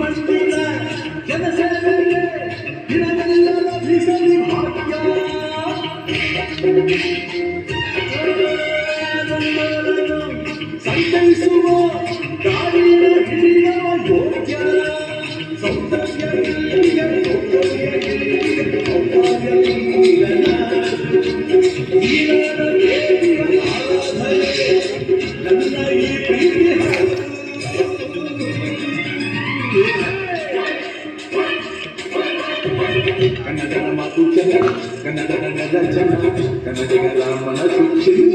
ಮಣ್ಣಿನ ಜನಸೇವೆಗೆ ದಿನವೆಲ್ಲರ ಮೀಸಲಿ ಭಾಗ್ಯ ಸಂತೈಸುವ ಗಾಳಿಯ ಹಿರಿಯ ಯೋಗ್ಯ ಸೌಂದರ್ಯ. Kanada na matukan, kanada na nadajan, kanada na lamang na tukin.